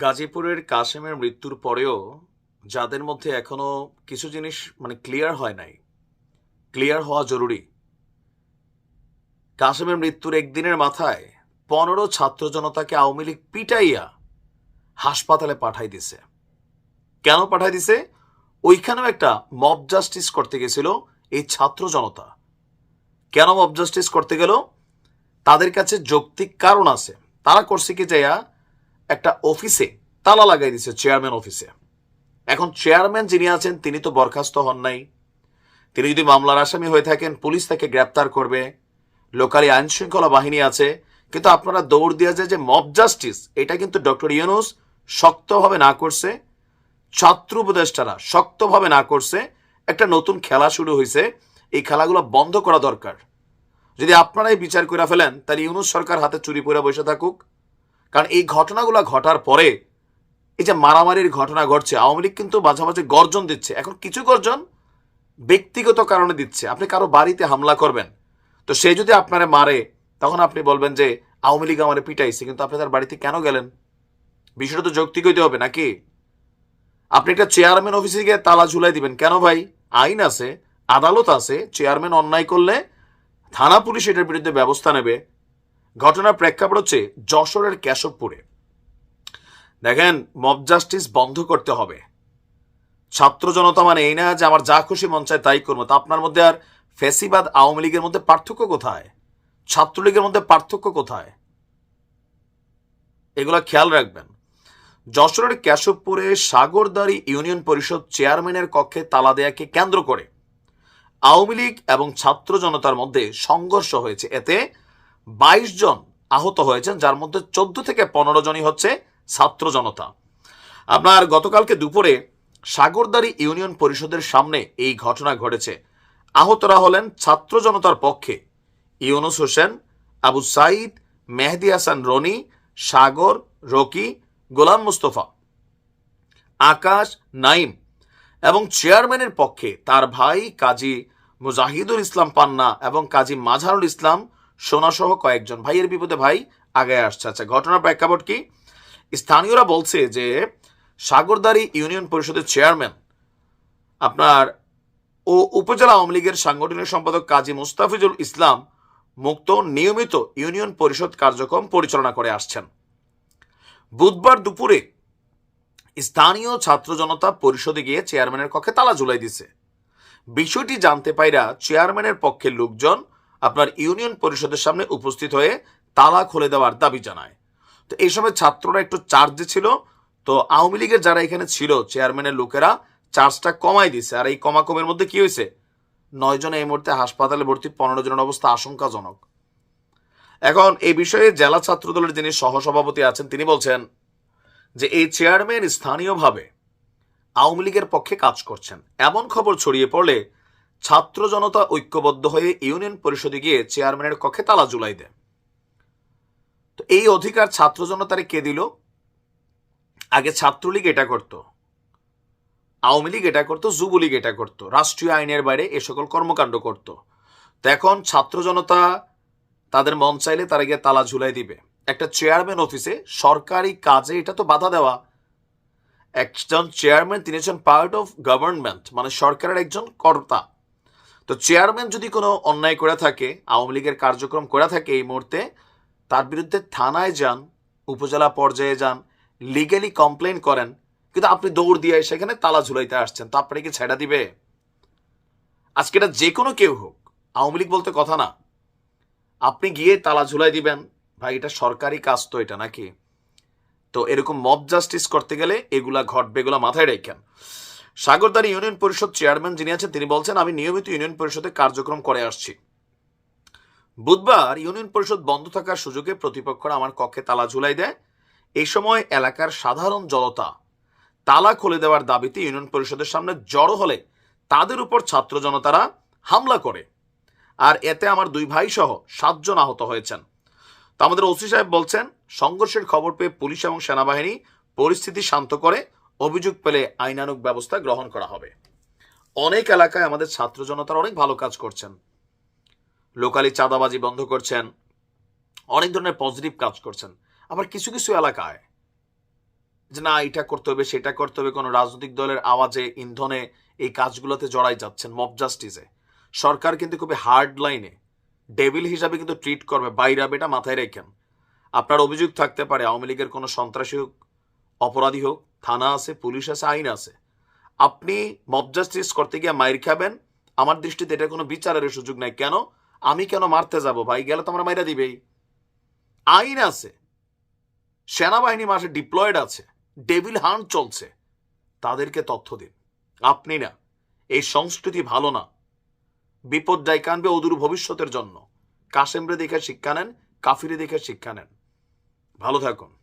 গাজীপুরের কাশেমের মৃত্যুর পরেও যাদের মধ্যে এখনও কিছু জিনিস মানে ক্লিয়ার হয় নাই ক্লিয়ার হওয়া জরুরি। কাশেমের মৃত্যুর একদিনের মাথায় পনেরো ছাত্র জনতাকে আওয়ামী লীগ পিটাইয়া হাসপাতালে পাঠাই দিছে। কেন পাঠাই দিছে? ওইখানেও একটা মব জাস্টিস করতে গেছিল এই ছাত্র জনতা। কেন মব জাস্টিস করতে গেল? তাদের কাছে যৌক্তিক কারণ আছে। তারা করছে কি যাইয়া একটা অফিসে তালা লাগাই দিছে চেয়ারম্যান অফিসে। এখন চেয়ারম্যান যিনি আছেন, তিনি তো বরখাস্ত হন নাই। তিনি যদি মামলার আসামি হয়ে থাকেন, পুলিশ তাকে গ্রেপ্তার করবে। লোকালি আইন শৃঙ্খলা বাহিনী আছে, কিন্তু আপনারা দৌড় দিয়ে যে মব জাস্টিস, এটা কিন্তু ডক্টর ইউনুস শক্তভাবে না করছে। ছাত্র উপদেষ্টারা শক্তভাবে না করছে। একটা নতুন খেলা শুরু হয়েছে এই খেলাগুলো বন্ধ করা দরকার। যদি আপনারাই বিচার করে ফেলেন, তাহলে ইউনুস সরকার হাতে চুরি পরে বসে থাকুক। কারণ এই ঘটনাগুলো ঘটার পরে এই যে মারামারির ঘটনা ঘটছে, আওয়ামী লীগ কিন্তু মাঝে মাঝে গর্জন দিচ্ছে। এখন কিছু গর্জন ব্যক্তিগত কারণে দিচ্ছে। আপনি কারও বাড়িতে হামলা করবেন, তো সে যদি আপনারে মারে, তখন আপনি বলবেন যে, আওয়ামী লীগ আমার পিটাইছে, কিন্তু আপনি তার বাড়িতে কেন গেলেন? বিষয়টা তো যৌক্তিক হইতে হবে নাকি? আপনি একটা চেয়ারম্যান অফিসে গিয়ে তালা ঝুলাই দিবেন। কেন ভাই? আইন আছে, আদালত আছে, চেয়ারম্যান অন্যায় করলে থানা পুলিশ এটার বিরুদ্ধে ব্যবস্থা নেবে। ঘটনার প্রেক্ষাপট হচ্ছে যশোরের কেশবপুরে। দেখেন মব জাস্টিস বন্ধ করতে হবে। ছাত্র জনতা মানে এই না যে আমার যা খুশি মন চায় তাই করব। তা আপনার মধ্যে আর ফেসিবাদ আওয়ামী লীগের মধ্যে পার্থক্য কোথায়? ছাত্রলীগের মধ্যে পার্থক্য কোথায়? এগুলা খেয়াল রাখবেন। যশোরের কেশবপুরে সাগরদারি ইউনিয়ন পরিষদ চেয়ারম্যানের কক্ষে তালা দেয়াকে কেন্দ্র করে আওয়ামী লীগ এবং ছাত্র জনতার মধ্যে সংঘর্ষ হয়েছে। এতে বাইশ জন আহত হয়েছেন, যার মধ্যে চোদ্দ থেকে পনেরো জনই হচ্ছে ছাত্র জনতা। আপনার গতকালকে দুপুরে সাগরদারি ইউনিয়ন পরিষদের সামনে এই ঘটনা ঘটেছে। আহতরা হলেন ছাত্র জনতার পক্ষে ইউনুস হোসেন, আবু সাইদ, মেহেদি হাসান রনি, সাগর, রকি, গোলাম মুস্তফা, আকাশ, নাইম এবং চেয়ারম্যানের পক্ষে তার ভাই কাজী মুজাহিদুল ইসলাম পান্না এবং কাজী মাঝারুল ইসলাম সোনাসহ কয়েকজন ভাইয়ের বিপদে ভাই আগে আসছে। আচ্ছা ঘটনার প্রেক্ষাপট কি? স্থানীয়রা বলছে যে সাগরদারি ইউনিয়ন পরিষদের চেয়ারম্যান আপনার ও উপজেলা আওয়ামী লীগের সাংগঠনিক সম্পাদক কাজী মুস্তাফিজুল ইসলাম মুক্ত নিয়মিত ইউনিয়ন পরিষদ কার্যক্রম পরিচালনা করে আসছেন। বুধবার দুপুরে স্থানীয় ছাত্র জনতা পরিষদে গিয়ে চেয়ারম্যানের কক্ষে তালা ঝুলাই দিছে। বিষয়টি জানতে পাইরা চেয়ারম্যানের পক্ষের লোকজন আপনার ইউনিয়ন পরিষদের সামনে উপস্থিত হয়ে তালা খুলে দেওয়ার দাবি জানায়। তো এই সময় ছাত্ররা একটু চার্জে ছিল। তো আওয়ামী লীগের যারা এখানে ছিল চেয়ারম্যানের লোকেরা চার্জটা কমাই দিছে আর এই কমাকমের মধ্যে কি হয়েছে? নয় জন এই মুহূর্তে হাসপাতালে ভর্তি, পনেরো জনের অবস্থা আশঙ্কাজনক। এখন এই বিষয়ে জেলা ছাত্র দলের যিনি সহসভাপতি আছেন, তিনি বলছেন যে এই চেয়ারম্যান স্থানীয়ভাবে আওয়ামী লীগের পক্ষে কাজ করছেন। এমন খবর ছড়িয়ে পড়লে ছাত্র জনতা ঐক্যবদ্ধ হয়ে ইউনিয়ন পরিষদে গিয়ে চেয়ারম্যানের কক্ষে তালা জুলাই দেয় তো এই অধিকার ছাত্র জনতারে কে দিল? আগে ছাত্রলীগ এটা করত, আওয়ামী লীগ এটা করতো, যুবলীগ এটা করত, রাষ্ট্রীয় আইনের বাইরে এ সকল কর্মকাণ্ড করত। তো এখন ছাত্র জনতা তাদের মন চাইলে তারা গিয়ে তালা ঝুলাই দিবে। একটা চেয়ারম্যান অফিসে সরকারি কাজে এটা তো বাধা দেওয়া। একজন চেয়ারম্যান, তিনি হচ্ছেন পার্ট অফ গভর্নমেন্ট মানে সরকারের একজন কর্তা। তো চেয়ারম্যান যদি কোনো অন্যায় করে থাকে, আওয়ামী লীগের কার্যক্রম করে থাকে এই মুহূর্তে, তার বিরুদ্ধে থানায় যান, উপজেলা পর্যায়ে যান লিগেলি কমপ্লেন করেন, কিন্তু আপনি দৌড় দিয়ে সেখানে তালা ঝুলাইতে আসছেন, তো আপনাকে ছেড়া দিবে? আজকে এটা যে কোনো কেউ হোক, আওয়ামী লীগ বলতে কথা না। আপনি গিয়ে তালা ঝুলাই দিবেন, ভাই এটা সরকারি কাজ তো এটা নাকি? তো এরকম মব জাস্টিস করতে গেলে এগুলা ঘটবে, এগুলা মাথায় রেখেন। সাগরদারি ইউনিয়ন পরিষদ চেয়ারম্যান যিনি আছেন, তিনি বলছেন, আমি নিয়মিত ইউনিয়ন পরিষদে কার্যক্রম করে আসছি। বুধবার ইউনিয়ন পরিষদ বন্ধ থাকার সুযোগে প্রতিপক্ষরা আমার কক্ষে তালা ঝুলাই দেয়। এই সময় এলাকার সাধারণ জনতা তালা খুলে দেওয়ার দাবিতে ইউনিয়ন পরিষদের সামনে জড়ো হলে তাদের উপর ছাত্র জনতারা হামলা করে। আর এতে আমার দুই ভাই সহ সাতজন আহত হয়েছেন। তো আমাদের ওসি সাহেব বলছেন, সংঘর্ষের খবর পেয়ে পুলিশ এবং সেনাবাহিনী পরিস্থিতি শান্ত করে অভিযোগ পেলে আইনানুগ ব্যবস্থা গ্রহণ করা হবে। অনেক এলাকায় আমাদের ছাত্র জনতার অনেক ভালো কাজ করছেন। লোকালি চাঁদাবাজি বন্ধ করছেন। অনেক ধরনের পজিটিভ কাজ করছেন। আবার কিছু কিছু এলাকায় যে না, এটা করতে হবে, সেটা করতে হবে, কোনো রাজনৈতিক দলের আওয়াজে, ইন্ধনে এই কাজগুলোতে জড়াই যাচ্ছেন মব জাস্টিসে সরকার কিন্তু খুবই হার্ড লাইনে ডেভিল হিসাবে কিন্তু ট্রিট করবে। বাইরা বেটা মাথায় রেখেন। আপনার অভিযোগ থাকতে পারে, আওয়ামী লীগের কোনো সন্ত্রাসী হোক অপরাধী হোক, থানা আছে, পুলিশ আছে, আইন আছে। আপনি মব জাস্টিস করতে গিয়ে মাইর খাবেন। আমার দৃষ্টিতে এটা কোনো বিচারের সুযোগ নাই। কেন? আমি কেন মারতে যাব ভাই? গেলে তো আমরা মাইরা দিবেই। আইন আছে। সেনাবাহিনী মাসে ডিপ্লয়েড আছে। ডেভিল হান্ট চলছে। তাদেরকে তথ্য দিন। আপনি না, এই সংস্কৃতি ভালো না। বিপর্যয় কানবে অদূর ভবিষ্যতের জন্য। কাশেমরে দেখে শিক্ষা নেন, কাফিরে দেখে শিক্ষা নেন। ভালো থাকুন।